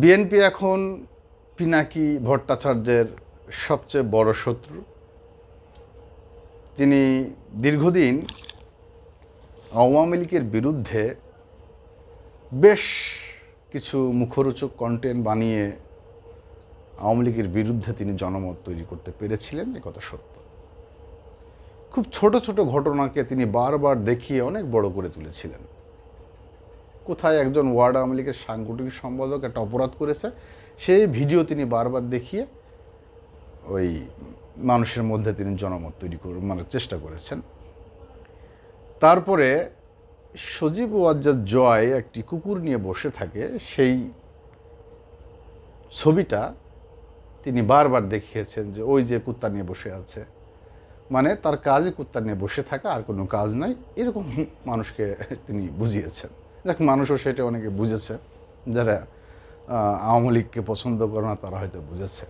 BNP এখন পিনাকি ভট্টাচার্যের সবচেয়ে বড় শত্রু। তিনি দীর্ঘদিন আওয়ামী লীগের বিরুদ্ধে বেশ কিছু মুখরোচক কন্টেন্ট বানিয়ে আওয়ামী লীগের বিরুদ্ধে তিনি জনমত তৈরি করতে পেরেছিলেন, এ কথা সত্য। খুব ছোট ছোট ঘটনাকে তিনি বারবার দেখিয়ে অনেক বড় করে তুলেছিলেন। কোথায় একজন ওয়ার্ড আওয়ামী লীগের সাংগঠনিক সম্পাদক একটা অপরাধ করেছে, সেই ভিডিও তিনি বারবার দেখিয়ে ওই মানুষের মধ্যে তিনি জনমত তৈরি মানে চেষ্টা করেছেন। তারপরে সজীব ওয়াজ্জাদ জয় একটি কুকুর নিয়ে বসে থাকে, সেই ছবিটা তিনি বারবার দেখিয়েছেন যে ওই যে কুত্তা নিয়ে বসে আছে মানে তার কাজে কুত্তা নিয়ে বসে থাকা আর কোনো কাজ নাই, এরকম মানুষকে তিনি বুঝিয়েছেন। দেখ মানুষও সেটা অনেকে বুঝেছে। যারা আওয়ামী লীগকে পছন্দ করে না, তারা হয়তো বুঝেছে।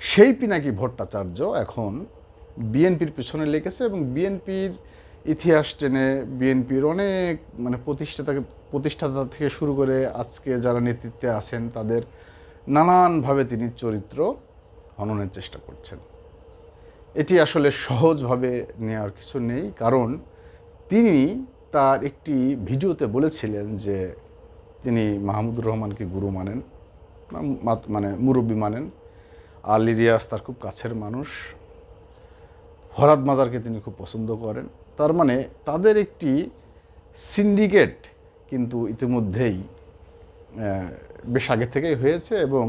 সেই পিনাকি ভট্টাচার্য এখন বিএনপির পিছনে লেগেছে এবং বিএনপির ইতিহাস টেনে বিএনপির অনেক মানে প্রতিষ্ঠাতা প্রতিষ্ঠাতা থেকে শুরু করে আজকে যারা নেতৃত্বে আছেন, তাদের নানানভাবে তিনি চরিত্র হননের চেষ্টা করছেন। এটি আসলে সহজভাবে নেওয়ার কিছু নেই, কারণ তিনি তার একটি ভিডিওতে বলেছিলেন যে তিনি মাহমুদুর রহমানকে গুরু মানেন মানে মুরব্বী মানেন। আলী রিয়াজ তার খুব কাছের মানুষ। ফরাদ মাজারকে তিনি খুব পছন্দ করেন। তার মানে তাদের একটি সিন্ডিকেট কিন্তু ইতিমধ্যেই বেশ আগে থেকেই হয়েছে এবং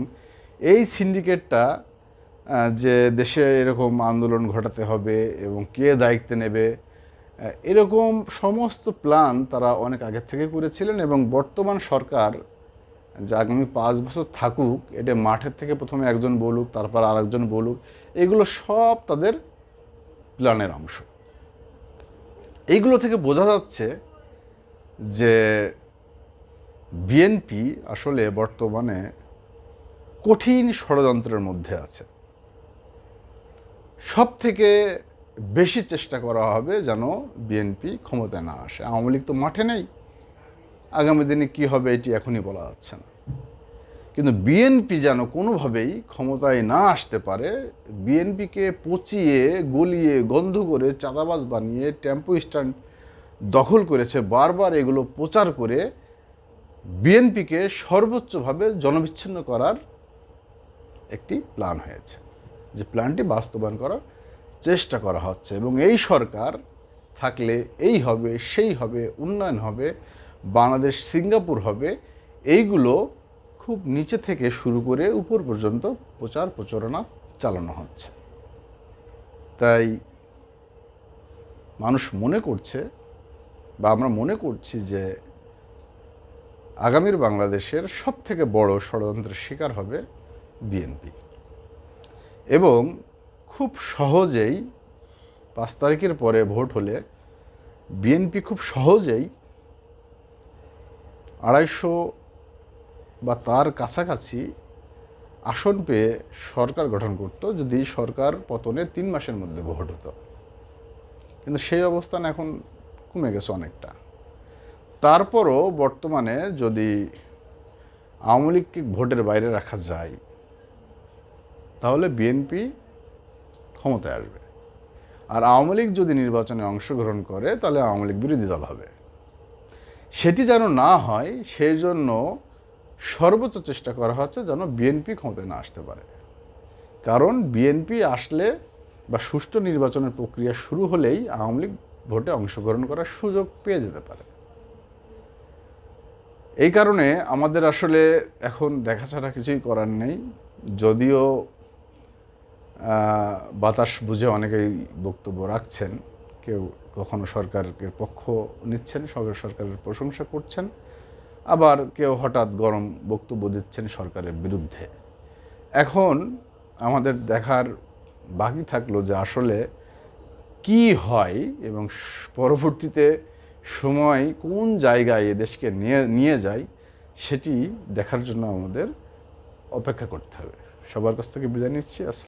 এই সিন্ডিকেটটা যে দেশে এরকম আন্দোলন ঘটাতে হবে এবং কে দায়িত্বে নেবে এরকম সমস্ত প্ল্যান তারা অনেক আগে থেকে করেছিলেন এবং বর্তমান সরকার যে আগামী পাঁচ বছর থাকুক, এটা মাঠের থেকে প্রথমে একজন বলুক, তারপর আরেকজন বলুক, এগুলো সব তাদের প্ল্যানের অংশ। এইগুলো থেকে বোঝা যাচ্ছে যে বিএনপি আসলে বর্তমানে কঠিন ষড়যন্ত্রের মধ্যে আছে। সব থেকে বেশি চেষ্টা করা হবে যেন বিএনপি ক্ষমতায় না আসে। আওয়ামী লীগ তো মাঠে নেই। আগামী দিনে কী হবে এটি এখনই বলা যাচ্ছে না। কিন্তু বিএনপি যেন কোনোভাবেই ক্ষমতায় না আসতে পারে বিএনপিকে পচিয়ে, গলিয়ে, গন্ধ করে, চাঁদাবাজ বানিয়ে, টেম্পো স্ট্যান্ড দখল করেছে, বারবার এগুলো প্রচার করে বিএনপিকে সর্বোচ্চভাবে জনবিচ্ছিন্ন করার একটি প্ল্যান হয়েছে। যে প্ল্যানটি বাস্তবায়ন করার চেষ্টা করা হচ্ছে এবং এই সরকার থাকলে এই হবে, সেই হবে, উন্নয়ন হবে, বাংলাদেশ সিঙ্গাপুর হবে, এইগুলো খুব নিচে থেকে শুরু করে উপর পর্যন্ত প্রচার প্রচারণা চালানো হচ্ছে। তাই মানুষ মনে করছে বা আমরা মনে করছি যে আগামীর বাংলাদেশের সব থেকে বড় ষড়যন্ত্রের শিকার হবে বিএনপি। এবং খুব সহজেই পাঁচ তারিখের পরে ভোট হলে বিএনপি খুব সহজেই আড়াইশো বা তার কাছাকাছি আসন পেয়ে সরকার গঠন করত, যদি সরকার পতনের তিন মাসের মধ্যে ভোট হতো। কিন্তু সেই অবস্থান এখন কমে গেছে অনেকটা। তারপরও বর্তমানে যদি আওয়ামী লীগকে ভোটের বাইরে রাখা যায়, তাহলে বিএনপি ক্ষমতায় আসবে। আর আওয়ামী লীগ যদি নির্বাচনে অংশগ্রহণ করে, তাহলে আওয়ামী লীগ বিরোধী দল হবে। সেটি যেন না হয়, সেই জন্য সর্বোচ্চ চেষ্টা করা হচ্ছে যেন বিএনপি ক্ষমতায় না আসতে পারে। কারণ বিএনপি আসলে বা সুষ্ঠু নির্বাচনের প্রক্রিয়া শুরু হলেই আওয়ামী লীগ ভোটে অংশগ্রহণ করার সুযোগ পেয়ে যেতে পারে। এই কারণে আমাদের আসলে এখন দেখা ছাড়া কিছুই করার নেই। যদিও বাতাস বুঝে অনেকেই বক্তব্য রাখছেন। কেউ কখনো সরকারের পক্ষ নিচ্ছেন, সরকার সরকারের প্রশংসা করছেন। আবার কেউ হঠাৎ গরম বক্তব্য দিচ্ছেন সরকারের বিরুদ্ধে। এখন আমাদের দেখার বাকি থাকল যে আসলে কি হয় এবং পরবর্তীতে সময় কোন জায়গায় এ দেশকে নিয়ে নিয়ে যায় সেটি দেখার জন্য আমাদের অপেক্ষা করতে হবে। সবার কাছ থেকে বিদায় নিচ্ছি।